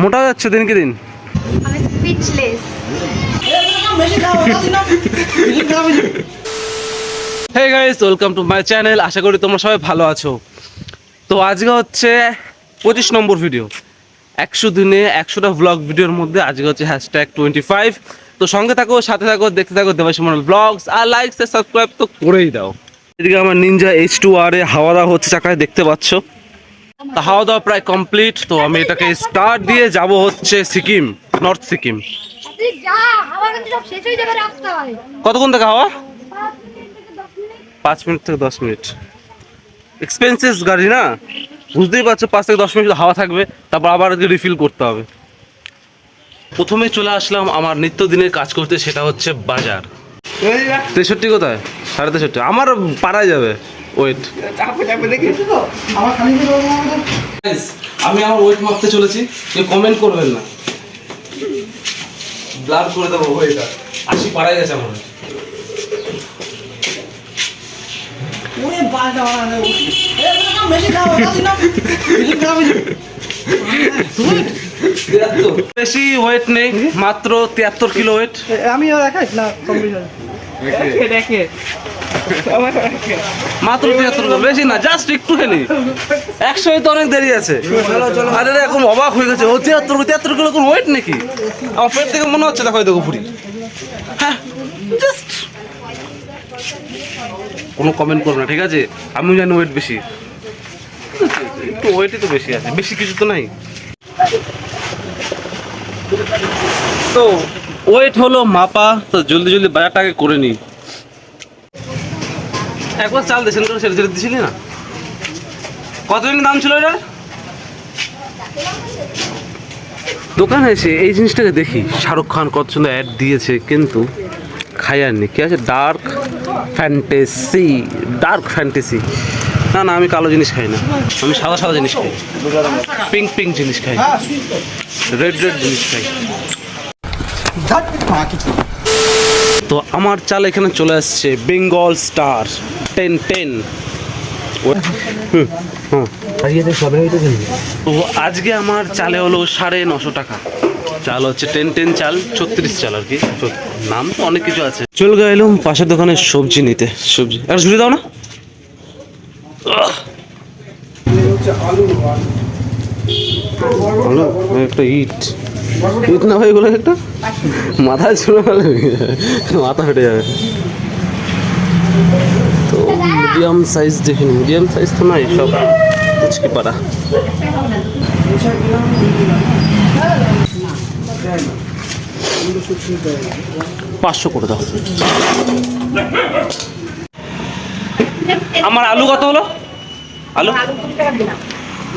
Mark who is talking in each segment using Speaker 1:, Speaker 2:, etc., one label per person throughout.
Speaker 1: মোটা যাচ্ছে দিনকে দিন? Hey guys welcome to my channel আশা করি তোমরা সবাই ভালো আছো। তো আজকে হচ্ছে পঁচিশ নম্বর ভিডিও একশো দিনে একশোটা ব্লগ ভিডিওর মধ্যে আজকে হচ্ছে হ্যাশট্যাগ টোয়েন্টি ফাইভ তো সঙ্গে থাকো সাথে থাকো দেখতে থাকো দেবাশী মন্ডল ব্লগস আর লাইক সাবস্ক্রাইব তো করেই দাও। এদিকে আমার নিনজা এইচ টু আর এ হাওয়া হচ্ছে চাকায় দেখতে পাচ্ছ। তা হাওয়া দাওয়া প্রায় কমপ্লিট। তো আমি এটাকে স্টার্ট দিয়ে যাব হচ্ছে সিকিম নর্থ সিকিম।
Speaker 2: হয়ে
Speaker 1: কতক্ষণ থেকে হাওয়া? পাঁচ মিনিট থেকে দশ মিনিট। এক্সপেন্সিভ গাড়ি না? বুঝতেই পারছ পাঁচ থেকে দশ মিনিট হাওয়া থাকবে তারপর আবার রিফিল করতে হবে। প্রথমে চলে আসলাম আমার নিত্যদিনের কাজ করতে সেটা হচ্ছে বাজার। তেষট্টি কোথায়? সাড়ে তেষট্টি। আমার পাড়ায় যাবে। ওয়েট আমি আমার ওয়েট মাপতে চলেছি। কেউ কমেন্ট করবেন না। ব্লার করে দেবো ওয়েটা আশি পাড়ায় গেছে আমার। বেশি ওয়েট নেই মাত্র তিয়াত্তর কিলো ওয়েট
Speaker 3: আমিও দেখাই না
Speaker 1: মাত্র তিয়াত্তর বেশি না জাস্ট একটু খেলি একশো তো অনেক দেরি আছে। আরে এখন অবাক হয়ে গেছে। ও তিয়াত্তর তিয়াত্তর কিলো কোন ওয়েট নাকি? আমার পেট থেকে মনে হচ্ছে, দেখো দেখো পুরি হ্যাঁ জাস্ট কোনো কমেন্ট করবে না, ঠিক আছে? আমিও জানি ওয়েট বেশি। একটু ওয়েটই তো বেশি আছে, বেশি কিছু তো নাই। তো ওয়েট হলো মাপা, তো জলদি জলদি বাজারটাকে করে নিই একবার চাল ছেড়ে ছেড়ে দিছিলি না। কত দাম ছিল এটার? দোকানে এসে এই জিনিসটাকে দেখি শাহরুখ খান কত সুন্দর অ্যাড দিয়েছে কিন্তু খাই আর নি কি আছে? ডার্ক ফ্যান্টেসি ডার্ক ফ্যান্টেসি না না আমি কালো জিনিস খাই না। আমি সাদা সাদা জিনিস খাই। পিঙ্ক পিঙ্ক জিনিস খাই। রেড রেড জিনিস খাই। তো আমার চাল এখানে চলে আসছে বেঙ্গল স্টার টেন টেন তো আজকে আমার চালে হলো সাড়ে নশো টাকা। চাল হচ্ছে টেন টেন চাল ছত্রিশ চাল আর কি। নাম অনেক কিছু আছে। চল গেলাম পাশের দোকানে সবজি নিতে সবজি। একটা ঝুড়ি দাও না! একটা ইট। ইট না ভাই একটা। মাথায় ছুঁড়ে মাথা ফেটে যাবে। মিডিয়াম সাইজ দেখুন মিডিয়াম সাইজ তো নয় সব মুচকি পাড়া। পাঁচশো করে দাও। আমার আলু কত হলো? আলু?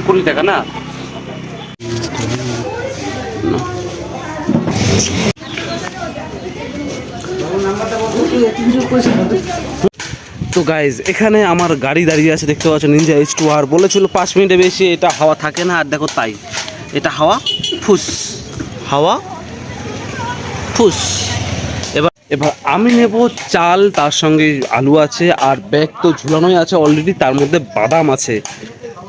Speaker 1: কুড়ি টাকা না? তো গাইজ এখানে আমার গাড়ি দাঁড়িয়ে আছে দেখতে পাচ্ছ নিনজা এইচ টু আর বলেছিল পাঁচ মিনিটে বেশি এটা হাওয়া থাকে না আর দেখো তাই। এটা হাওয়া ফুস। হাওয়া ফুস। এবার এবার আমি নেব চাল তার সঙ্গে আলু আছে আর ব্যাগ তো ঝুলানোই আছে অলরেডি তার মধ্যে বাদাম আছে।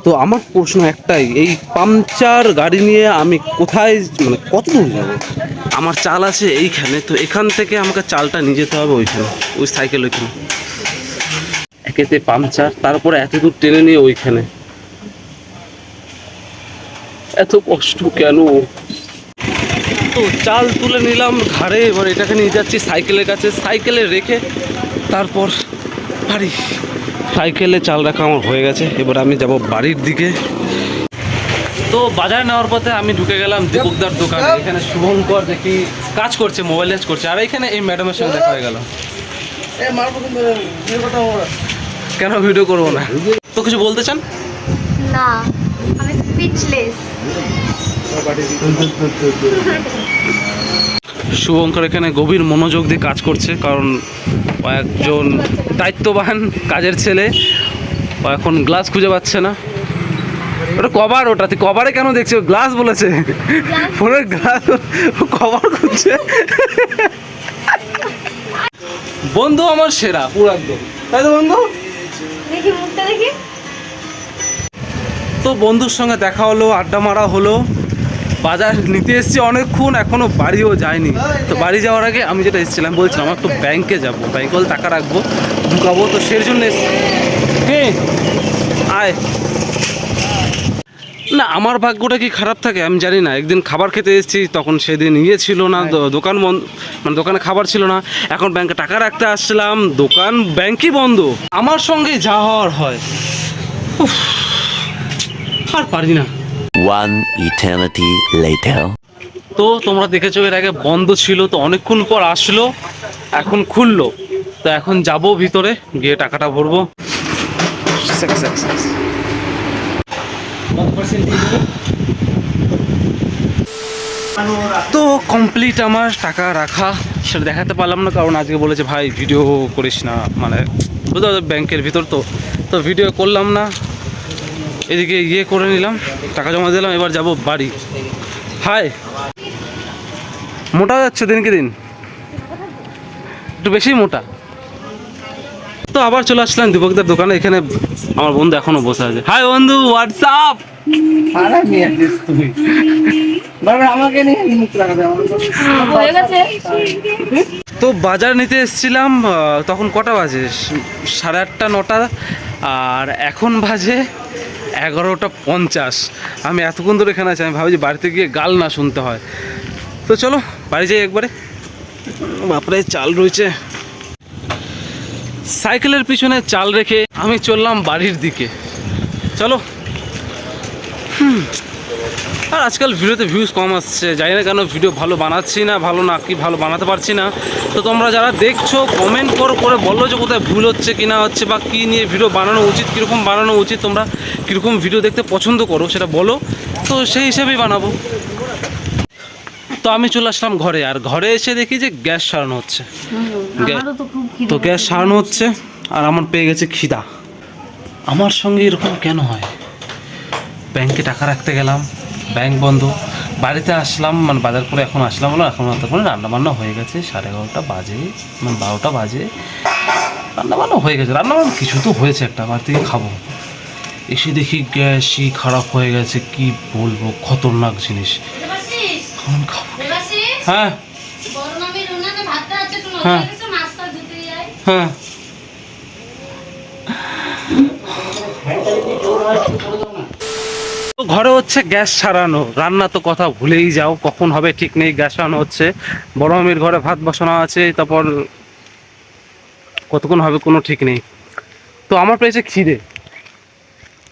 Speaker 1: তো আমার প্রশ্ন একটাই এই পাংচার গাড়ি নিয়ে আমি কোথায় মানে কত দূর যাব? আমার চাল আছে এইখানে তো এখান থেকে আমাকে চালটা নিয়ে যেতে হবে ওইখানে ওই সাইকেল ওইখানে। একেতে পাংচার তারপরে এত দূর টেনে নিয়ে ওইখানে। এত কষ্ট কেন? তো চাল তুলে নিলাম ঘাড়ে, এবার এটাকে নিয়ে যাচ্ছি সাইকেলের কাছে। সাইকেলে রেখে তারপর বাড়ি। সাইকেলে চাল রাখা আমার হয়ে গেছে, এবার আমি যাব বাড়ির দিকে। তো বাজারে নেওয়ার পথে আমি ঢুকে গেলাম দীপকদার দোকানে। এখানে শুভঙ্কর দেখি কাজ করছে, মোবাইল কাজ করছে। আর এখানে এই ম্যাডামের সঙ্গে দেখা হয়ে গেল। কেন ভিডিও করব না? তো কিছু বলতে চান?
Speaker 2: না আমি স্পিচলেস
Speaker 1: শুভঙ্কর এখানে গভীর মনোযোগ দিয়ে কাজ করছে কারণ ও একজন দায়িত্ববান কাজের ছেলে। ও এখন গ্লাস খুঁজে পাচ্ছে না। ওটা কভার ওটা তুই কভারে কেন দেখছি? গ্লাস বলেছে। ফোনের গ্লাস কভার খুঁজছে। বন্ধু আমার সেরা পুরো একদম। তাই তো বন্ধু?
Speaker 2: দেখি মুখটা দেখি।
Speaker 1: তো বন্ধুর সঙ্গে দেখা হলো আড্ডা মারা হলো। বাজার নিতে এসেছি অনেকক্ষণ এখনও বাড়িও যায়নি। তো বাড়ি যাওয়ার আগে আমি যেটা এসেছিলাম বলছিলাম আমার একটু ব্যাংকে যাব। ব্যাংকে টাকা রাখব ঢুকাবো তো সেই জন্য কে? আয়। না আমার ভাগ্যটা কি খারাপ থাকে? আমি জানি না। একদিন খাবার খেতে এসেছি তখন সেদিন ইয়ে ছিল না দোকান বন্ধ মানে দোকানে খাবার ছিল না। এখন ব্যাংকে টাকা রাখতে আসছিলাম দোকান ব্যাংকই বন্ধ। আমার সঙ্গে যা হওয়ার হয় উফ, আর পারি না।
Speaker 4: Later.
Speaker 1: তো তোমরা দেখেছ এর আগে বন্ধ ছিল তো অনেকক্ষণ পর আসলো এখন খুললো। তো এখন যাব ভিতরে গিয়ে টাকাটা ভরবো। তো কমপ্লিট আমার টাকা রাখা, সেটা দেখাতে পারলাম না, কারণ আজকে বলেছে, ভাই ভিডিও করিস না। মানে বুঝতে ব্যাংকের ভিতর তো। তো ভিডিও করলাম না। এদিকে ইয়ে করে নিলাম, টাকা জমা দিলাম, এবার যাব বাড়ি। হাই। মোটা যাচ্ছে দিনকে দিন। একটু বেশি মোটা। তো আবার চলে আসলাম দীপকদার দোকানে এখানে আমার বন্ধু এখনও বসে আছে। হাই বন্ধু হোয়াটসঅ্যাপ
Speaker 2: হয়ে
Speaker 1: তো বাজার নিতে এসেছিলাম তখন কটা বাজে? সাড়ে আটটা নটা আর এখন বাজে এগারোটা পঞ্চাশ। আমি এতক্ষণ ধরে এখানে আছি আমি ভাবছি বাড়িতে গিয়ে গাল না শুনতে হয়। তো চলো বাড়ি যাই একবারে। বাপরে চাল রয়েছে। সাইকেলের পিছনে চাল রেখে আমি চললাম বাড়ির দিকে। চলো। আর আজকাল ভিডিওতে ভিউজ কম আসছে। জানি না কেন ভিডিও ভালো বানাচ্ছি না, ভালো না কি ভালো বানাতে পারছি না। তো তোমরা যারা দেখছ কমেন্ট করো, করে বলো যে কোথায় ভুল হচ্ছে, কি না হচ্ছে, বা কী নিয়ে ভিডিও বানানো উচিত, কীরকম বানানো উচিত, তোমরা কীরকম ভিডিও দেখতে পছন্দ করো, সেটা বলো। তো সেই হিসেবেই বানাবো। তো আমি চলে আসলাম ঘরে আর ঘরে এসে দেখি যে গ্যাস সারানো হচ্ছে।
Speaker 2: তো
Speaker 1: তো গ্যাস সারানো হচ্ছে আর আমার পেয়ে গেছে খিদা। আমার সঙ্গে এরকম কেন হয়? ব্যাংকে টাকা রাখতে গেলাম ব্যাংক বন্ধ। বাড়িতে আসলাম মানে বাজার করে এখন আসলাম বলো এখন তখন রান্না বান্না হয়ে গেছে সাড়ে এগারোটা বাজে মানে বারোটা বাজে। রান্না বান্না হয়ে গেছে রান্না বান্না কিছু তো হয়েছে একটা বাড়ি থেকে খাব। এসে দেখি গ্যাসই খারাপ হয়ে গেছে কি বলব খতরনাক জিনিস। এখন খাব। হ্যাঁ। হ্যাঁ। হ্যাঁ। ঘরে হচ্ছে গ্যাস সারানো রান্না তো কথা ভুলেই যাও, কখন হবে ঠিক নেই, গ্যাস সারানো হচ্ছে। বড় মামির ঘরে ভাত বসানো আছে, তারপর কতক্ষণ হবে কোনো ঠিক নেই। তো আমার পেয়েছে খিদে।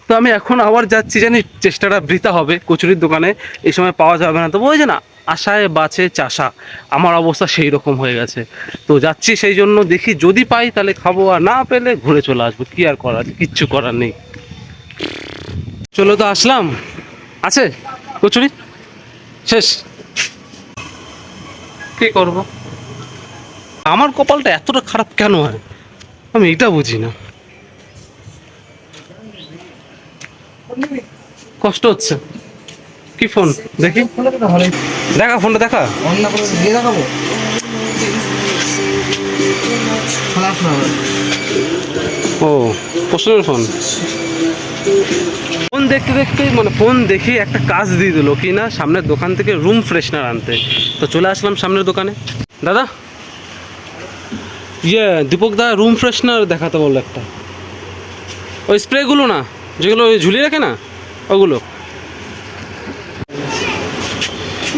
Speaker 1: তো আমি এখন আবার যাচ্ছি জানি চেষ্টাটা বৃথা হবে, কচুরির দোকানে, এই সময় পাওয়া যাবে না। তো যে না আশায় বাঁচে চাষা। আমার অবস্থা সেই রকম হয়ে গেছে। তো যাচ্ছি সেই জন্য দেখি যদি পাই তাহলে খাব, আর না পেলে ঘুরে চলে আসব। কি আর করার? কিচ্ছু করার নেই। চলো তো আসলাম। আছে? কচুরি? শেষ। কি করব? আমার কপালটা এতটা খারাপ কেন হয়? আমি এটা বুঝি না। কষ্ট হচ্ছে। কি ফোন? দেখি। দেখা, ফোনটা দেখা। ও পছন্দের ফোন। ফোন দেখতে দেখতে মানে ফোন দেখে একটা কাজ দিয়ে দিল কি না, সামনের দোকান থেকে রুম ফ্রেশনার আনতে। তো চলে আসলাম সামনের দোকানে। দাদা? ইয়ে দীপক দা রুম ফ্রেশনার দেখাতে বলল একটা। ওই স্প্রেগুলো না, যেগুলো ওই ঝুলিয়ে রাখে না, ওগুলো।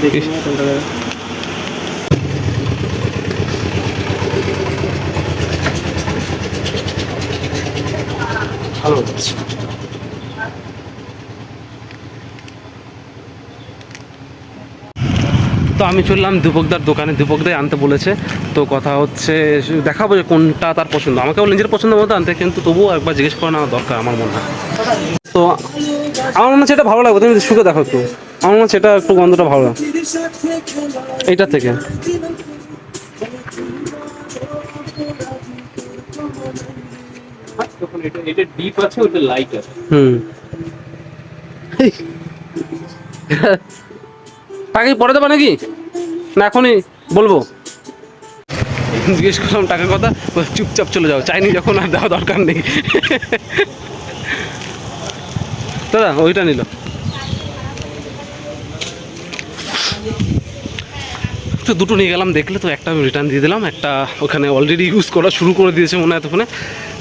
Speaker 3: দেখি কোনটা
Speaker 1: ভালো তো আমি চললাম দীপকদার দোকানে দীপকদাই আনতে বলেছে। তো কথা হচ্ছে দেখাবো যে কোনটা তার পছন্দ। আমাকেও নিজের পছন্দ মতো আনতে কিন্তু তবুও একবার জিজ্ঞেস করে নেওয়া দরকার আমার মনে হয়। তো আমার মনে হচ্ছে এটা ভালো লাগবে। তুমি শুকে দেখো একটু। আমার মনে হচ্ছে একটু গন্ধটা ভালো। থেকে।
Speaker 5: এটা ডিপ আছে ওটা লাইট আছে।
Speaker 1: হুম। টাকা পরে দেবা নাকি? না এখনই বলব। জিজ্ঞেস করলাম টাকার কথা চুপচাপ চলে যাও চাইনি যখন আর দেওয়া দরকার নেই। দাদা ওইটা নিল। তো দুটো নিয়ে গেলাম দেখলে তো একটা আমি রিটার্ন দিয়ে দিলাম একটা ওখানে অলরেডি ইউজ করা শুরু করে দিয়েছে মনে হয় এতক্ষণে।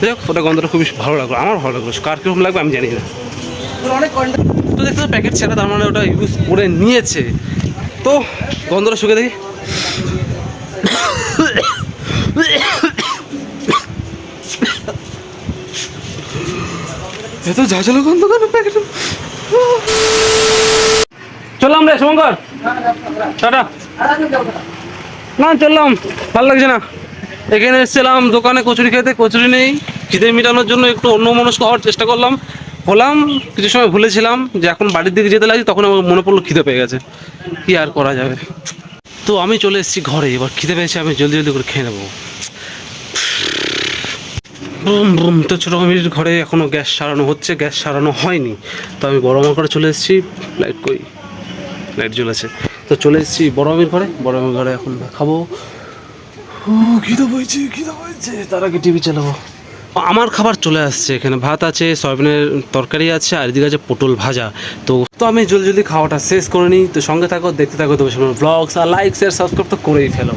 Speaker 1: যাই হোক ওটা গন্ধটা খুবই ভালো লাগল আমার ভালো লাগল। কার কীরকম লাগবে আমি জানি না। তো দেখতে তো প্যাকেট ছেড়া তার মানে ওটা ইউজ করে নিয়েছে। তো গন্ধটা শুকে দেখি। এত ঝাঁঝালো গন্ধ কেন প্যাকেট চললাম রে শুভঙ্কর টাটা। না, চললাম। ভালো লাগছে না। এখানে এসেছিলাম, দোকানে কচুরি খেতে, কচুরি নেই। খিদে মেটানোর জন্য একটু অন্য মনস্ক হওয়ার চেষ্টা করলাম। হলাম, কিছু সময় ভুলেছিলাম যে এখন বাড়ির দিকে যেতে লাগি তখন আমার মনে পড়ল খিদে পেয়ে গেছে। কি আর করা যাবে? তো আমি চলে এসেছি ঘরে, এবার খিদে পেয়েছি, আমি জলদি জলদি করে খেয়ে নেব। বুম বুম তো ছোটো মিনিট ঘরে এখনও গ্যাস সারানো হচ্ছে, গ্যাস সারানো হয়নি। তো আমি বড় আমার ঘরে চলে এসেছি, লাইট কই? লাইট জ্বলেছে। তো চলে এসেছি বড় আমির ঘরে। বড় আমির ঘরে এখন খাব খিদে বইছে খিদে বইছে তার আগে টিভি চালাবো। আমার খাবার চলে আসছে। এখানে ভাত আছে, সয়াবিনের তরকারি আছে, আর এদিকে আছে পটল ভাজা। তো তো আমি জলদি জলদি খাওয়াটা শেষ করে নিই। তো সঙ্গে থাকো, দেখতে থাকো তোমার ব্লগস আর লাইক শেয়ার সাবস্ক্রাইব তো করেই ফেলো।